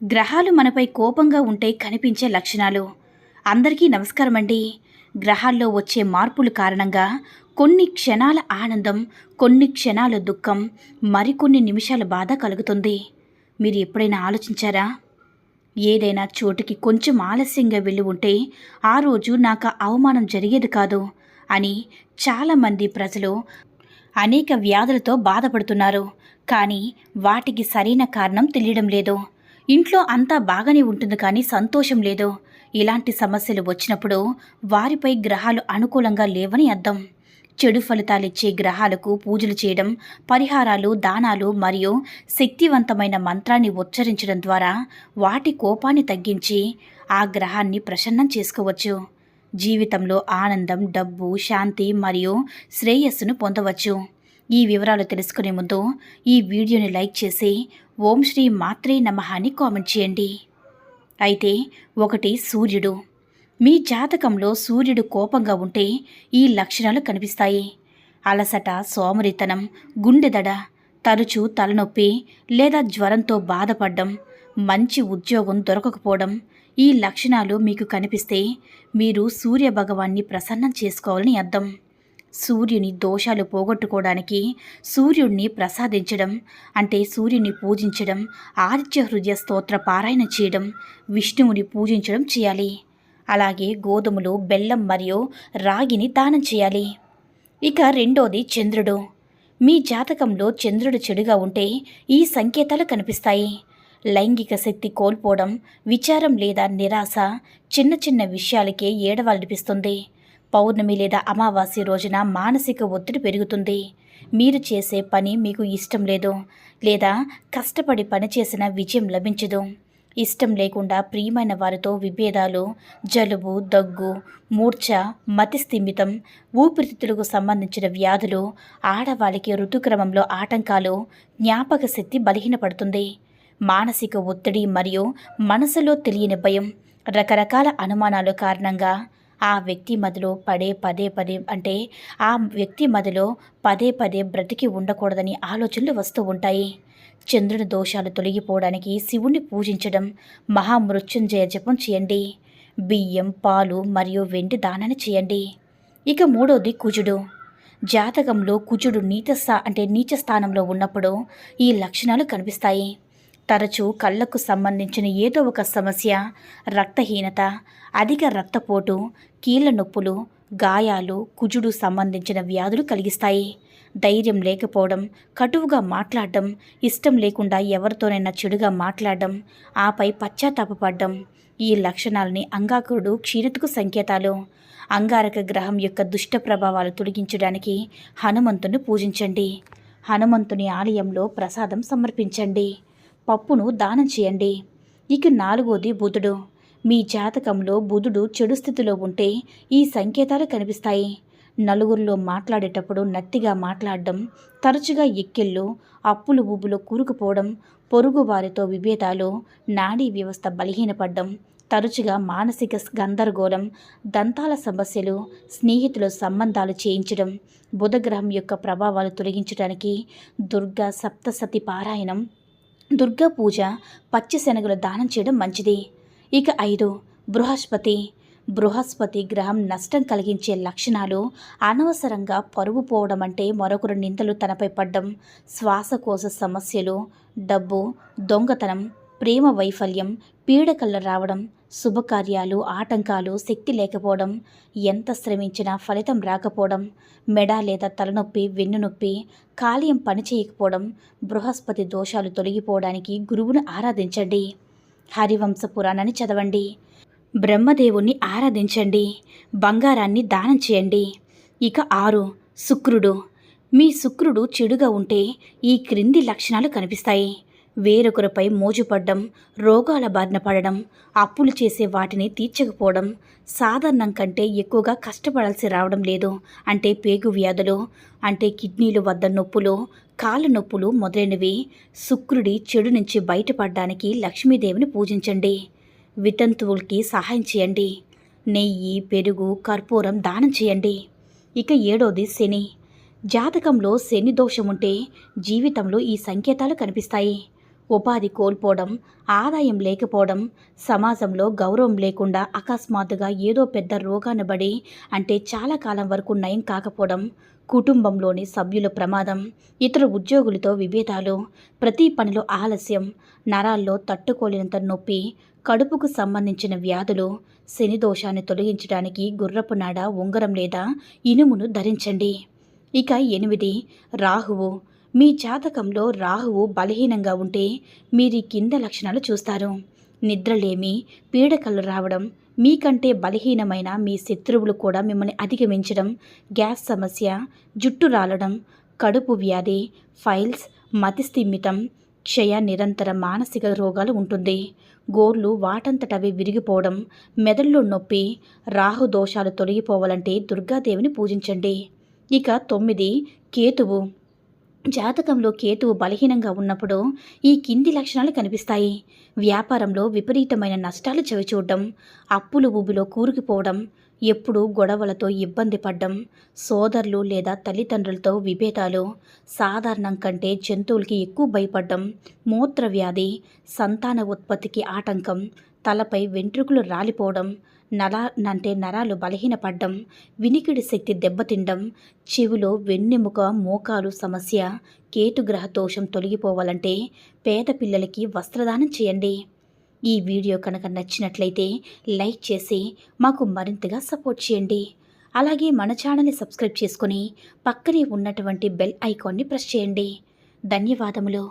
గ్రహాలు మనపై కోపంగా ఉంటే కనిపించే లక్షణాలు. అందరికీ నమస్కారం అండి గ్రహాల్లో వచ్చే మార్పుల కారణంగా కొన్ని క్షణాల ఆనందం కొన్ని క్షణాల దుఃఖం మరికొన్ని నిమిషాల బాధ కలుగుతుంది. మీరు ఎప్పుడైనా ఆలోచించారా? ఏదైనా చోటుకి కొంచెం ఆలస్యంగా వెళ్ళి ఉంటే ఆ రోజు నాకు అవమానం జరిగేది కాదు అని చాలామంది ప్రజలు అనేక వ్యాధులతో బాధపడుతున్నారు. కానీ వాటికి సరైన కారణం తెలియడం లేదు. ఇంట్లో అంతా బాగానే ఉంటుంది కానీ సంతోషం లేదు. ఇలాంటి సమస్యలు వచ్చినప్పుడు వారిపై గ్రహాలు అనుకూలంగా లేవని అర్థం. చెడు ఫలితాలిచ్చే గ్రహాలకు పూజలు చేయడం పరిహారాలు దానాలు మరియు శక్తివంతమైన మంత్రాన్ని ఉచ్చరించడం ద్వారా వాటి కోపాన్ని తగ్గించి ఆ గ్రహాన్ని ప్రసన్నం చేసుకోవచ్చు. జీవితంలో ఆనందం డబ్బు శాంతి మరియు శ్రేయస్సును పొందవచ్చు. ఈ వివరాలు తెలుసుకునే ముందు ఈ వీడియోని లైక్ చేసి ఓం శ్రీ మాత్రే నమ అని కామెంట్ చేయండి. అయితే ఒకటి సూర్యుడు. మీ జాతకంలో సూర్యుడు కోపంగా ఉంటే ఈ లక్షణాలు కనిపిస్తాయి. అలసట సోమరితనం గుండెదడ తరచూ తలనొప్పి లేదా జ్వరంతో బాధపడడం మంచి ఉద్యోగం దొరకకపోవడం ఈ లక్షణాలు మీకు కనిపిస్తే మీరు సూర్య భగవాన్ని ప్రసన్నం చేసుకోవాలని అర్థం. సూర్యుని దోషాలు పోగొట్టుకోవడానికి సూర్యుడిని ప్రసాదించడం అంటే సూర్యుని పూజించడం ఆదిత్య హృదయ స్తోత్ర పారాయణ చేయడం విష్ణువుని పూజించడం చేయాలి. అలాగే గోధుమలు బెల్లం మరియు రాగిని దానం చేయాలి. ఇక రెండోది చంద్రుడు. మీ జాతకంలో చంద్రుడు చెడుగా ఉంటే ఈ సంకేతాలు కనిపిస్తాయి. లైంగిక శక్తి కోల్పోవడం విచారం లేదా నిరాశ చిన్న చిన్న విషయాలకే ఏడవలనిపిస్తుంది. పౌర్ణమి లేదా అమావాస్య రోజున మానసిక ఒత్తిడి పెరుగుతుంది. మీరు చేసే పని మీకు ఇష్టం లేదు లేదా కష్టపడి పనిచేసిన విజయం లభించదు. ఇష్టం లేకుండా ప్రియమైన వారితో విభేదాలు జలుబు దగ్గు మూర్ఛ మతిస్థిమితం ఊపిరితిత్తులకు సంబంధించిన వ్యాధులు ఆడవాళ్ళకి ఋతుక్రమంలో ఆటంకాలు జ్ఞాపక శక్తి బలహీనపడుతుంది. మానసిక ఒత్తిడి మరియు మనసులో తెలియని భయం రకరకాల అనుమానాలు కారణంగా ఆ వ్యక్తి మదిలో పడే పదే పదే అంటే ఆ వ్యక్తి మదిలో పదే పదే బ్రతికి ఉండకూడదని ఆలోచనలు వస్తూ ఉంటాయి. చంద్రుని దోషాలు తొలగిపోవడానికి శివుణ్ణి పూజించడం మహామృత్యుంజయ జపం చేయండి. బియ్యం పాలు మరియు వెండి దానాన్ని చేయండి. ఇక మూడోది కుజుడు. జాతకంలో కుజుడు నీచ స్థా అంటే నీచ స్థానంలో ఉన్నప్పుడు ఈ లక్షణాలు కనిపిస్తాయి. తరచూ కళ్ళకు సంబంధించిన ఏదో ఒక సమస్య రక్తహీనత అధిక రక్తపోటు కీళ్ళ నొప్పులు గాయాలు కుజుడు సంబంధించిన వ్యాధులు కలిగిస్తాయి. ధైర్యం లేకపోవడం కటువుగా మాట్లాడడం ఇష్టం లేకుండా ఎవరితోనైనా చెడుగా మాట్లాడడం ఆపై పశ్చాత్తాపడడం ఈ లక్షణాలని అంగాకురుడు క్షీరతకు సంకేతాలు. అంగారక గ్రహం యొక్క దుష్ట ప్రభావాలు తొలగించడానికి హనుమంతుని పూజించండి. హనుమంతుని ఆలయంలో ప్రసాదం సమర్పించండి. పప్పును దానం చేయండి. ఇక నాలుగోది బుధుడు. మీ జాతకంలో బుధుడు చెడు స్థితిలో ఉంటే ఈ సంకేతాలు కనిపిస్తాయి. నలుగురిలో మాట్లాడేటప్పుడు నత్తిగా మాట్లాడడం తరచుగా ఎక్కిళ్ళు అప్పులు ఊబులో కూరుకుపోవడం పొరుగు వారితో విభేదాలు నాడీ వ్యవస్థ బలహీనపడడం తరచుగా మానసిక గందరగోళం దంతాల సమస్యలు స్నేహితుల సంబంధాలు చేయించడం బుధగ్రహం యొక్క ప్రభావాలు తొలగించడానికి దుర్గా సప్తసతి పారాయణం దుర్గా పూజ పచ్చిశనగలు దానం చేయడం మంచిది. ఇక ఐదు బృహస్పతి. బృహస్పతి గ్రహం నష్టం కలిగించే లక్షణాలు అనవసరంగా పరువు పోవడం అంటే మరొకరు నిందలు తనపై పడ్డం శ్వాసకోశ సమస్యలు డబ్బు దొంగతనం ప్రేమ వైఫల్యం పీడకల్ల రావడం శుభకార్యాలు ఆటంకాలు శక్తి లేకపోవడం ఎంత శ్రమించినా ఫలితం రాకపోవడం మెడ లేదా తలనొప్పి వెన్నునొప్పి కాలియం పనిచేయకపోవడం బృహస్పతి దోషాలు తొలగిపోవడానికి గురువును ఆరాధించండి. హరివంశ పురాణాన్ని చదవండి. బ్రహ్మదేవుణ్ణి ఆరాధించండి. బంగారాన్ని దానం చేయండి. ఇక ఆరు శుక్రుడు. మీ శుక్రుడు చెడుగా ఉంటే ఈ క్రింది లక్షణాలు కనిపిస్తాయి. వేరొకరిపై మోజుపడ్డం రోగాల బారిన పడడం అప్పులు చేసే వాటిని తీర్చకపోవడం సాధారణం కంటే ఎక్కువగా కష్టపడాల్సి రావడం లేదు. అంటే పేగు వ్యాధులు అంటే కిడ్నీలు వద్ద నొప్పులు కాళ్ళ నొప్పులు మొదలైనవి. శుక్రుడి చెడు నుంచి బయటపడడానికి లక్ష్మీదేవిని పూజించండి. వితంతువులకి సహాయం చేయండి. నెయ్యి పెరుగు కర్పూరం దానం చేయండి. ఇక ఏడోది శని. జాతకంలో శని దోషం ఉంటే జీవితంలో ఈ సంకేతాలు కనిపిస్తాయి. ఉపాధి కోల్పోవడం ఆదాయం లేకపోవడం సమాజంలో గౌరవం లేకుండా అకస్మాత్తుగా ఏదో పెద్ద రోగాన పడి అంటే చాలా కాలం వరకు నయం కాకపోవడం కుటుంబంలోని సభ్యుల ప్రమాదం ఇతర ఉద్యోగులతో విభేదాలు ప్రతి పనిలో ఆలస్యం నరాల్లో తట్టుకోలేనంత నొప్పి కడుపుకు సంబంధించిన వ్యాధులు శని దోషాన్ని తొలగించడానికి గుర్రపు నాడ ఉంగరం లేదా ఇనుమును ధరించండి. ఇక ఎనిమిది రాహువు మీ జాతకంలో రాహువు బలహీనంగా ఉంటే మీరు కింద లక్షణాలు చూస్తారు. నిద్రలేమి పీడకలు రావడం మీకంటే బలహీనమైన మీ శత్రువులు కూడా మిమ్మల్ని అధిగమించడం గ్యాస్ సమస్య జుట్టు రాలడం కడుపు వ్యాధి ఫైల్స్ మతిస్థిమితం క్షయ నిరంతర మానసిక రోగాలు ఉంటుంది. గోర్లు వాటంతటవి విరిగిపోవడం మెదడులో నొప్పి రాహు దోషాలు తొలగిపోవాలంటే దుర్గాదేవిని పూజించండి. ఇక తొమ్మిది కేతువు. జాతకంలో కేతువు బలహీనంగా ఉన్నప్పుడు ఈ కింది లక్షణాలు కనిపిస్తాయి. వ్యాపారంలో విపరీతమైన నష్టాలు చవిచూడడం అప్పులు ఊబిలో కూరుకుపోవడం ఎప్పుడూ గొడవలతో ఇబ్బంది పడ్డం సోదరులు లేదా తల్లిదండ్రులతో విభేదాలు సాధారణం కంటే జంతువులకి ఎక్కువ భయపడడం మూత్రవ్యాధి సంతాన ఉత్పత్తికి ఆటంకం తలపై వెంట్రుకలు రాలిపోవడం నరా అంటే నరాలు బలహీనపడ్డం వినికిడి శక్తి దెబ్బతిండం చెవిలో వెన్నెముక మోకాలు సమస్య కేతుగ్రహ దోషం తొలగిపోవాలంటే పేద పిల్లలకి వస్త్రదానం చేయండి. ఈ వీడియో కనుక నచ్చినట్లయితే లైక్ చేసి మాకు మరింతగా సపోర్ట్ చేయండి. అలాగే మన ఛానల్ని సబ్స్క్రైబ్ చేసుకొని పక్కనే ఉన్నటువంటి బెల్ ఐకాన్ని ప్రెస్ చేయండి. ధన్యవాదములు.